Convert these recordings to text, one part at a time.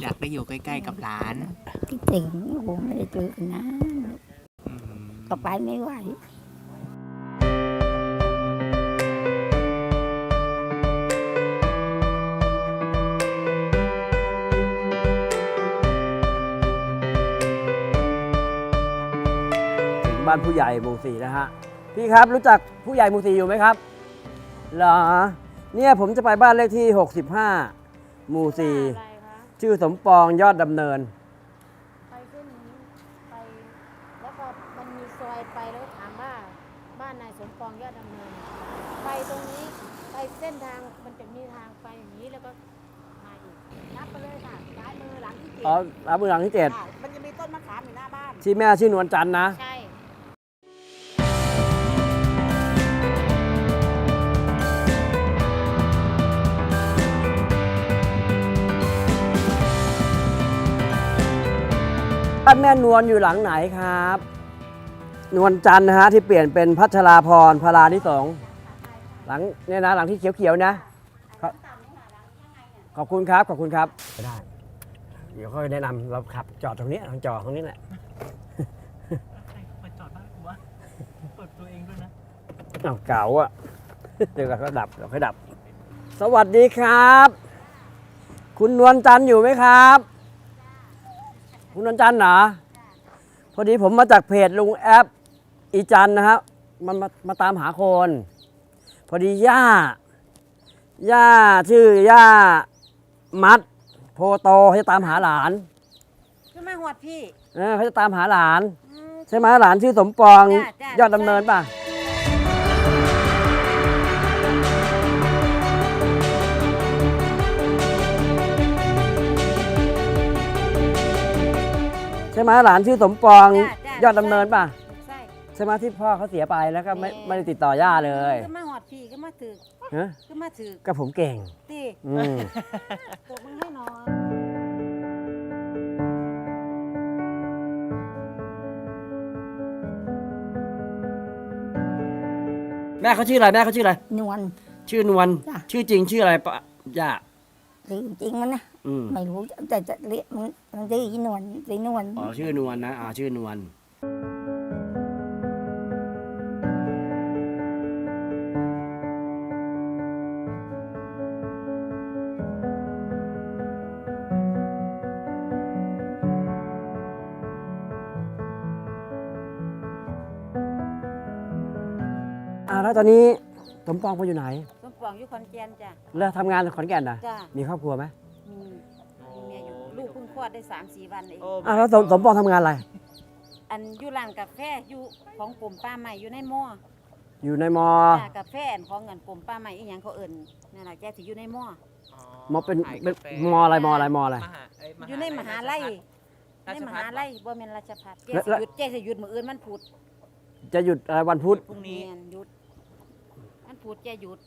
อยากได้อยู่ใกล้ๆกับหลานคิดถึงโอ้โหไม่ได้เจอกันนะอืมก็ไปไม่ไหว ถึงบ้านผู้ใหญ่หมู่สี่นะฮะพี่ครับรู้จักผู้ใหญ่หมู่สี่อยู่ไหมครับเหรอเนี่ยผมจะไปบ้านเลขที่ 65 หมู่สี่อะไรคะ ชื่อสมปองยอดดำเนิน ไปเส้นนี้ไป แล้วก็มันมีซอยไปแล้วก็ถามว่าบ้านนายสมปองยอดดำเนิน ไปตรงนี้ไปเส้นทางมันจะมีทางไปอย่างนี้แล้วก็มาอีกนับไปเลยค่ะซ้ายมือหลังที่เจ็ดอ๋อรับมือหลังที่เจ็ดค่ะมันจะมีต้นมะขามอยู่หน้าบ้าน ที่แม่ชื่อนวลจันทร์นะ ใช่ บ้านแม่นวลอยู่หลังไหนครับ นวลจันทร์นะฮะที่เปลี่ยนเป็นพัชราพรพาราที่สองหลังเนี่ยนะหลังที่เขียวๆนะครับขอบคุณครับขอบคุณครับได้ เดี๋ยวค่อยแนะนำเราขับจอดตรงนี้ทางจอดตรงนี้แหละมาจอดบ้านกูวะเปิดตัวเองด้วยนะอ้าวเก่าอะเดี๋ยวก็ดับเดี๋ยวค่อยดับ สวัสดีครับ คุณนวลจันทร์อยู่ไหมครับ คุณนวลจันทร์เหรอพอดีผมมาจากเพจลุงแอปอีจันนะครับมันมามาตามหาคน พอดีย่า ย่าชื่อย่ามัด โพโตเขาจะตามหาหลานขึ้นมาหวดพี่เออเขาจะตามหาหลาน อืม ใช่ไหมหลานชื่อสมปองจ้ะจ้ะ ยอดดำเนินป่ะ ช่ไหมหลานชื่อสมปองจ้ะจ้ะ ยอดดำเนินป่ะใช่ใช่ไหมที่พ่อเขาเสียไปแล้วก็ไม่แม่ไม่ได้ติดต่อย่าเลยขึ้นมาหวดพี่ขึ้นมาถือฮะขึ้นมาถือก็ผมเก่งตีอืมตบมือให้หน่อยแม่เขาชื่ออะไรแม่เขาชื่ออะไรนวล ชื่อนวลจ้ะ ชื่อจริงชื่ออะไรปะย่า หรือจริงมันนะอืมไม่รู้แต่จะเรียกมันมันชื่ออีนวลสีนวลอ๋อชื่อนวลนะอ่าชื่อนวลอ่าแล้วตอนนี้สมปองไปอยู่ไหนสม ปองอยู่ขอนแก่นจ้ะแล้วทำงานในขอนแก่นนะจ้ะมีครอบครัวไหมมีมีเมียอยู่ลูกเพิ่งคลอดได้สามสี่วันเองโอ้อ่าแล้วสมสมปองทำงานอะไร อันอยู่ร้านกาแฟอยู่ของกลุ่มป้าใหม่อยู่ในหม้ออยู่ในมอ จ้ะกาแฟอันของเงินกลุ่มป้าใหม่อีหยังเขาเอิ่นนั่นแหละแกสิอยู่ในหม้อมอเป็นขายเป็นกาแฟมออะไรมออะไรมออะไร มหาเอยู่ในมหาลัยราในชมพัฒหาน์ลัยบ่แม่นราชพัฒน์แกแล้วสิแล้ว หยุดแกสิหยุดมื้ออื่นมันพูดจะหยุดเอ่อวันพุธพรุ่งนี้ แม่นหยุดมันพูดแกหยุด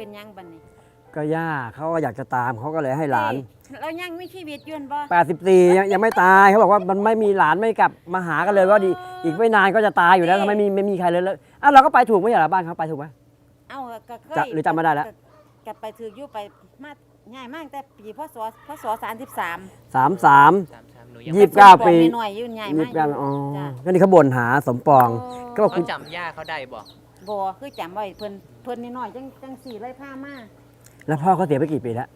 เป็นหยังบัดนี้ก็ย่าเขาก็อยากจะตามเขาก็เลยให้หลานเอ้ยเรายังมีชีวิตอยืนบ่84 ยังยังไม่ตายเขาบอกว่ามันไม่มีหลานไม่กลับมาหากันเลยว่าดีอีกไม่นานก็จะตายอยู่แล้วทำไมมีไม่มีใครเลยแล้วอะเราก็ไปถูกไหมเหรอบ้านเขาไปถูกไหม เอ้าก็เคยจะหรือจำไม่ได้แล้วก็ก็ไปถืออยู่ไปมาง่ายมากแต่ปีพศพศ33 สามสามสามสามหนูยังยี่สิบเก้าปีหน่อยๆอยู่ง่ายยี่มาสิกบเก้าอ๋อจ้ะ ก็นี่เขาบ่นหาสมปอง ก็บอกเขาจำย่าเขาได้บอก บ่คือจำไว้เพิ่นเพิ่นน้อยๆจังจังสี่เลยพามาแล้วพ่อเขาเสียไปกี่ปีแล้ว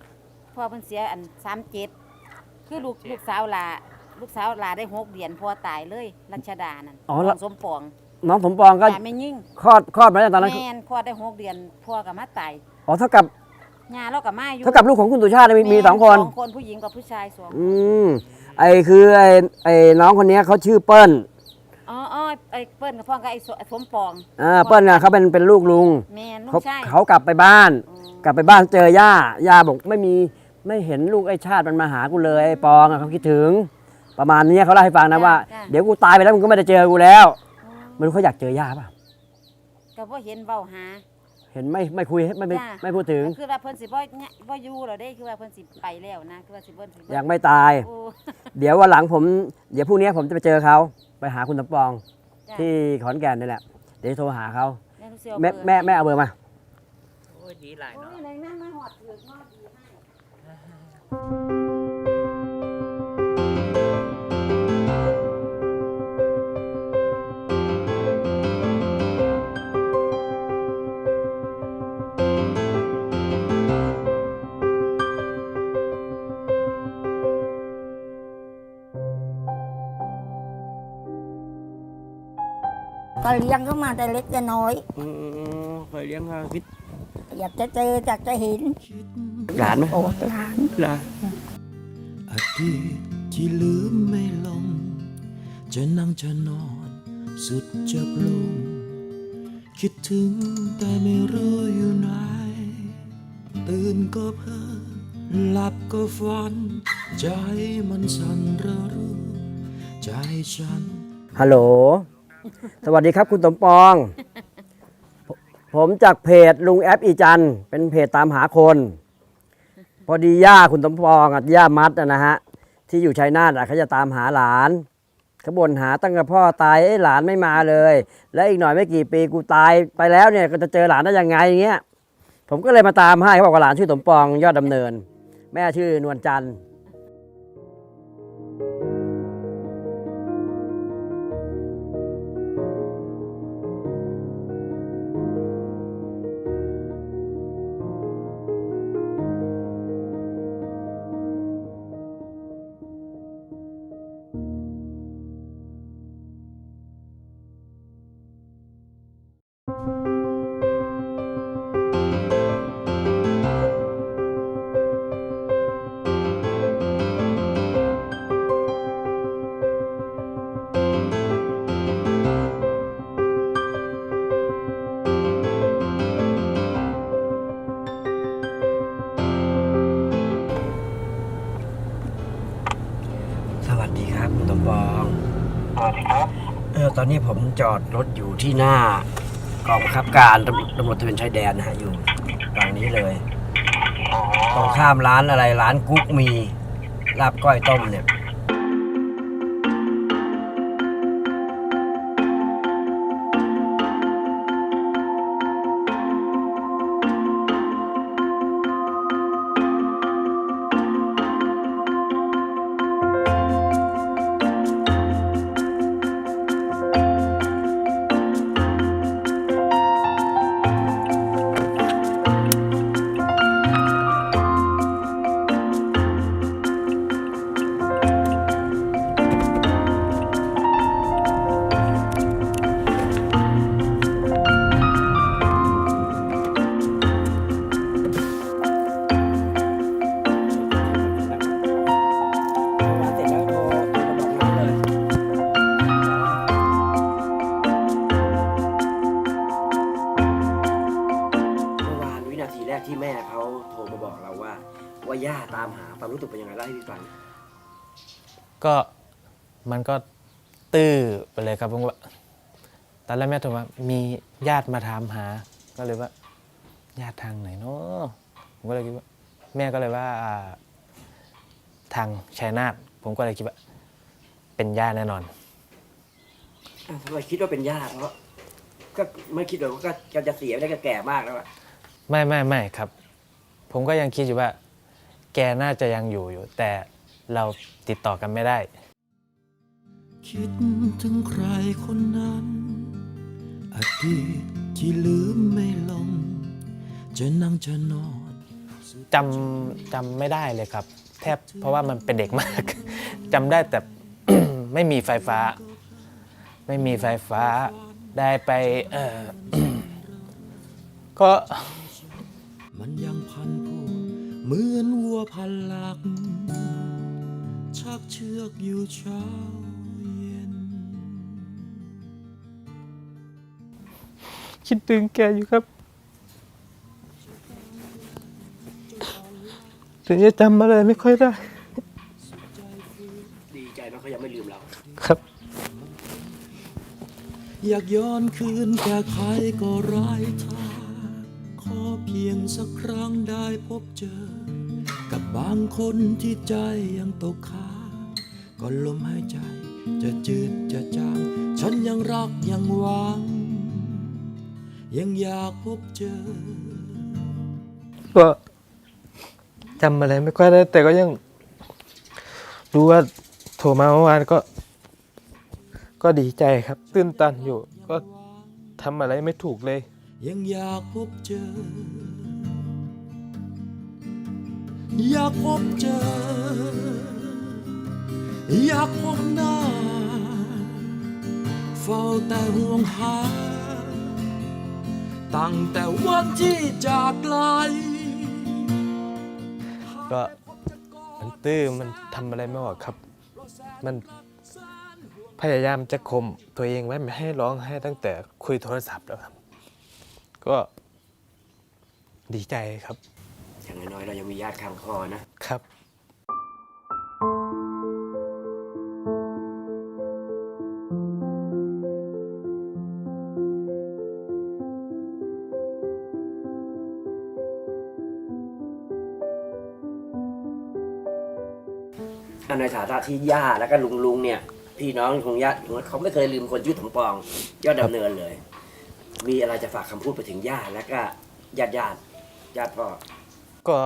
พ่อเพิ่นเสียอัน37คือลูกลูกสาวหลาลูกสาวหลาได้หกเดือนพ่อตายเลยรัชดานั่นอ๋อน้แล้วองสมปองน้องสมปองก็ตายไม่ยิ่งคลอดคลอดมาแล้วตอนนั้นแม่นพ่อได้หกเดือนพ่อก็มาตายอ๋อเท่ากับญาเราก็มาอยู่เท่ากับลูกของคุณสุชาติมีมีแสองคน สองคนผู้หญิงกับผู้ชายสองอืมไอคือไอไอน้องคนเนี้ยเขาชื่อเปิ้ล อ๋ออ๋อไอ้เปิ้ลกับพ่อกับไอ้สสมปองอ่าเปิ้ลน่ะเขาเป็นเป็นลูกลุงแม่นลูเขากชายเขากลับไปบ้าน อ๋อกลับไปบ้านเจอย่าย่าบอกไม่มีไม่เห็นลูกไอ้ชาติมันมาหากูเลยไอ้ปองอะเขาคิดถึง ประมาณนี้เขาเล่าให้ฟังนะว่า เดี๋ยวกูตายไปแล้วมึงก็ไม่ได้เจอกูแล้วอ๋อไมันเขาอยากเจอย่าป่ะ ก็บ่เห็นเว้าหา เห็นไม่ไม่คุยไม่ไม่จ้ะ ไม่พูดถึง คือว่าเพิ่นสิบ่เนี่ยบ่อยู่แล้วเด้คือว่าเพิ่นสิไปแล้วนะคือว่าสิเพิ่นสิบ่ยังไม่ตาย โอ้เดี๋ยววันหลังผมเดี๋ยวพรุ่งนี้ผมจะไปเจอเขาไปหาคุณสมปองจ้ะที่ขอนแก่นนี่แหละ เดี๋ยวโทรหาเขาแม่ลูกเสียวแม่เบอร์แม่แม่เอาเบอร์มา โอ้ยดีหลายโอ้เนาะยในนั้นมาหอดถือกงอดีให้ ก็เลี้ยงเข้ามาแต่เล็กแต่น้อยเคยเลี้ยงเขาคิดอยากจะเจออยากจะเห็นหลานไหมโอ้หลานหลานอดีตที่ลืมไม่ลง จะนั่งจะนอนสุดจะปลงคิดถึงแต่ไม่รู้อยู่ไหน ตื่นก็เพ้อหลับก็ฝัน ใจมันสั่นระรู้ใจฉันฮัลโหล สวัสดีครับคุณสมปอง ผมจากเพจลุงแอปอีจันเป็นเพจตามหาคน พอดีย่าคุณสมปองอะย่ามัดนะฮะที่อยู่ชัยนาทอะเขาจะตามหาหลานเขาบ่นหาตั้งแต่พ่อตายเอ้หลานไม่มาเลย แล้วอีกหน่อยไม่กี่ปีกูตายไปแล้วเนี่ยก็จะเจอหลานได้ยังไงอย่างเงี้ยผมก็เลยมาตามให้เขาบอกว่าหลานชื่อสมปองยอดดำเนิน แม่ชื่อนวลจันทร์ อนนี้ผมจอดรถอยู่ที่หน้ากองบังคับการตำตำรวจตระเวนชายแดนนะฮะอยู่ฝั่งนี้เลยตรงข้ามร้านอะไรร้านกุ๊กมีลาบก้อยต้มเนี่ย ก็ตื้อไปเลยครับผมว่าตอนแรกแม่โทรมามีญาติมาถามหา ก็เลยว่า ญาติทางไหนเนาะผมก็เลยคิดว่า แม่ก็เลยว่าอ่าทางชัยนาทผมก็เลยคิดว่า เป็นญาติแน่นอน อะทำไมคิดว่าเป็นย่าเพราะก็ไม่คิดหรอกว่าก็ก็จะเสียได้ก็แก่มากแล้วอะไม่ไม่ไม่ครับ ผมก็ยังคิดอยู่ว่า แกน่าจะยังอยู่อยู่ แต่เราติดต่อกันไม่ได้ คิดถึงใครคนนั้น อดีตที่ลืมไม่ลง จะนั่งจะนอนจำจำไม่ได้เลยครับ แทบเพราะว่ามันเป็นเด็กมาก จำได้แต่ ไม่มีไฟฟ้า ไม่มีไฟฟ้าได้ไปเออก็ มันยังพันผูกเหมือนวัวพันหลัก ชักเชือกอยู่เช้า คิดถึงแกอยู่ครับ ถึงจะจำอะไรไม่ค่อยได้ ดีใจนะเขายังไม่ลืมเรา ครับ อยากย้อนคืนแก้ไขก็ไร้ทางพียงสักครั้งได้พบเจอ กับบางคนที่ใจยังตกค้างก่อนลมหายใจจะจืดจะจาง ฉันยังรักยังหวัง ยังอยากพบเจอ ก็จำอะไรไม่ค่อยได้ แต่ก็ยังรู้ว่าโทรมาเมื่อวานก็ ก็ดีใจครับ ตื้นตันอยู่ ก็ทำอะไรไม่ถูกเลย ยังอยากพบเจอ อยากพบเจอ อยากพบหน้า เฝ้าแต่ห่วงหา ตั้งแต่วันที่จากไกลก็มันตื้อมันทำอะไรไม่ออกครับ มันพยายามจะข่มตัวเองไว้ไม่ให้ร้องไห้ตั้งแต่คุยโทรศัพท์แล้วครับ ก็ดีใจครับ อย่างน้อยๆเรายังมีญาติข้างคอนะครับ ในฐานะที่ย่าแล้วก็ลุงลุงเนี่ย พี่น้องของญาติเขาไม่เคยลืมคนชื่อถมปอง ยอดดำเนินเลย มีอะไรจะฝากคำพูดไปถึงย่าแล้วก็ญาติญาติญาติพ่อก็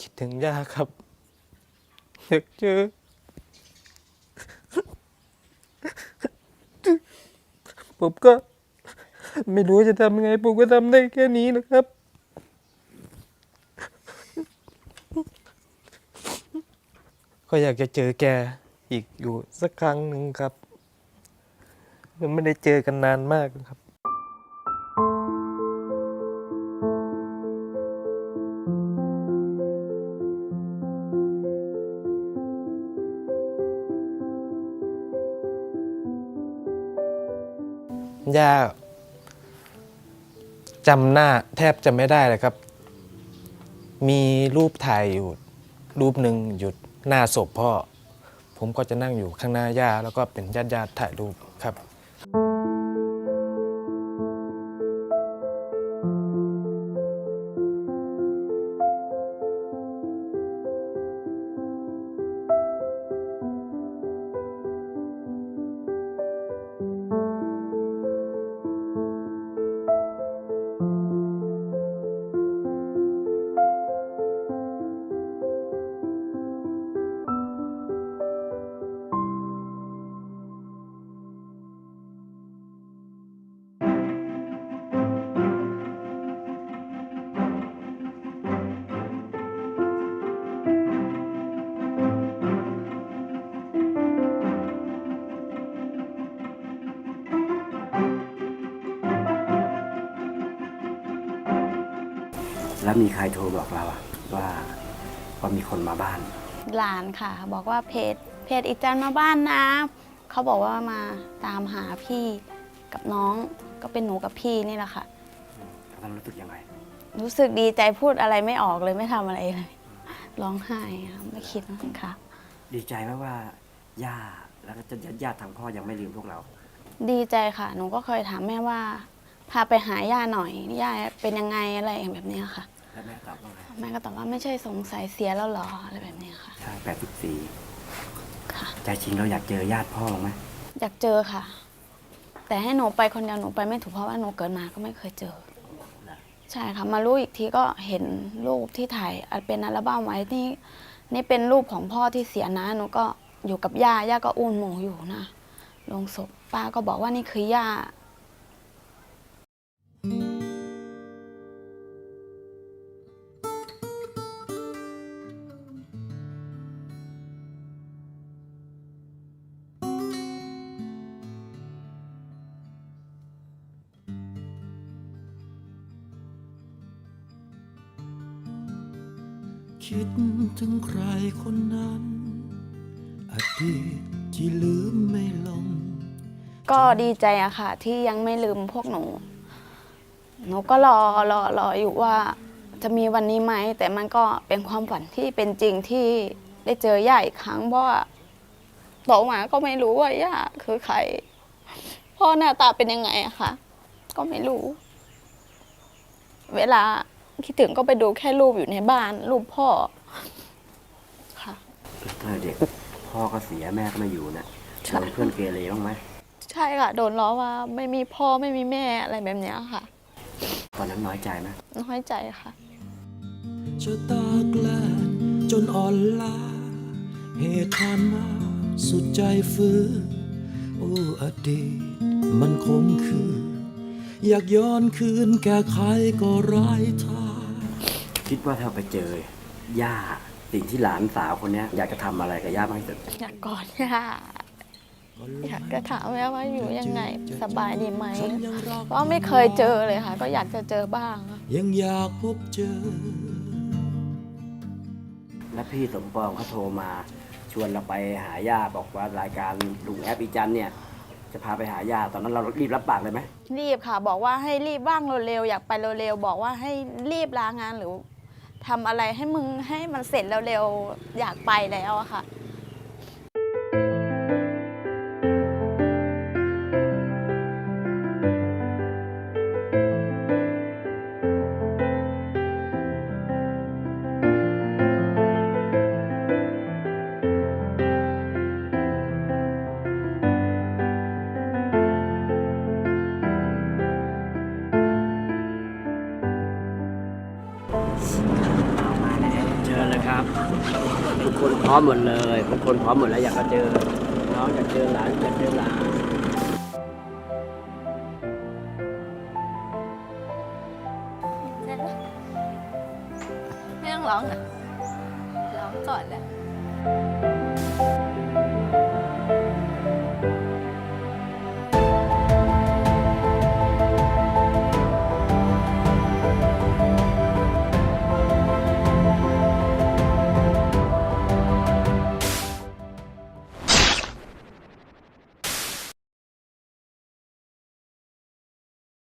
คิดถึงย่าครับอยากเจอผมก็ ไม่รู้จะทำยังไงผมก็ทำได้แค่นี้นะครับ ก็อยากจะเจอแกอีกอยู่สักครั้งหนึ่งครับยังไม่ได้เจอกันนานมากครับย่าจำหน้าแทบจะไม่ได้เลยครับ มีรูปถ่ายอยู่ รูปหนึ่งอยู่ หน้าศพพ่อ ผมก็จะนั่งอยู่ข้างหน้าย่าแล้วก็เป็นญาติญาติถ่ายรูปครับ แล้วมีใครโทรบอกเราอะว่าว่ามีคนมาบ้าน หลานค่ะ บอกว่าเพจเพจอีจันมาบ้านนะเขาบอกว่ามาตามหาพี่กับน้องก็เป็นหนูกับพี่นี่แหละค่ะตอนนั้นรู้สึกยังไง รู้สึกดีใจพูดอะไรไม่ออกเลยไม่ทำอะไรเลย ร้องไห้ค่ะไม่คิดค่ะ ดีใจไหมว่าย่าแล้วก็ญาติญาติทางพ่อยังไม่ลืมพวกเรา ดีใจค่ะ หนูก็เคยถามแม่ว่า พาไปหาย่าหน่อยย่าเป็นยังไงอะไรแบบเนี้ยค่ะ แล้วแม่ตอบว่าไงแม่ก็ตอบว่าไม่ใช่สงสัยเสียแล้วเหรออะไรแบบเนี้ยค่ะ ใช่แปดสิบสี่ค่ะ ใจจริงเราอยากเจอญาติพ่อไหมอยากเจอค่ะ แต่ให้หนูไปคนเดียวหนูไปไม่ถูกเพราะว่าหนูเกิดมาก็ไม่เคยเจอ ใช่ค่ะ มารู้อีกทีก็เห็นรูปที่ถ่ายอันเป็นอัลบั้มไว้นี่นี่เป็นรูปของพ่อที่เสียนะหนูก็อยู่กับย่าย่าก็อุ้มหมูอยู่นะลงศพป้าก็บอกว่านี่คือย่า คิดถึงใครคนนั้น อดีตที่ลืมไม่ลง ก็ดีใจอะค่ะ ที่ยังไม่ลืมพวกหนู หนูก็รอรอรออยู่ว่าจะมีวันนี้ไหม แต่มันก็เป็นความฝันที่เป็นจริงที่ได้เจอย่าอีกครั้งเพราะว่าโตมาก็ไม่รู้ว่าย่าคือใคร พ่อหน้าตาเป็นยังไงอะค่ะก็ไม่รู้ เวลา คิดถึงก็ไปดูแค่รูปอยู่ในบ้าน รูปพ่อ ค่ะเมื่อเด็ก พ่อก็เสียแม่ก็ไม่อยู่นะใช่โดนเพื่อนเกเรบ้างไหมใช่ค่ะ โดนล้อว่าไม่มีพ่อไม่มีแม่อะไรแบบเนี้ยค่ะ ตอนนั้นน้อยใจไหมน้อยใจค่ะ ชะตากแลนจนอ่อนล้าเหตุผ่านมาสุดใจฟื้นโอ้อดีตมันคงคือ อยากย้อนคืนแก้ไขก็ไร้ทาง คิดว่าถ้าไปเจอย่าสิ่งที่หลานสาวคนเนี้ยอยากจะทำอะไรกับย่ามากที่สุดอยากกอดย่าอยากจะถามแม่ว่าอยู่ยังไงสบายดีไหมฉันยังรักเพราะไม่เคยเจอเลยค่ะ ก็อยากจะเจอบ้าง ยังอยากพบเจอ และพี่สมปองเขาโทรมา ชวนเราไปหาย่าบอกว่ารายการลุงแอปอีจันเนี่ย จะพาไปหาย่าตอนนั้นเรารีบรับปากเลยไหมรีบค่ะ บอกว่าให้รีบว่างเร็วๆอยากไปเร็วๆบอกว่าให้รีบลางานหรือ ทำอะไรให้มึงให้มันเสร็จเร็วๆอยากไปแล้วอะค่ะ ร้อมหมดเลยทุกคนพร้อมหมดแล้วอยากจะเจอน้องอยากเจอหลานอยากเจอหลานไม่ต้องร้องนะร้องก่อนแหละ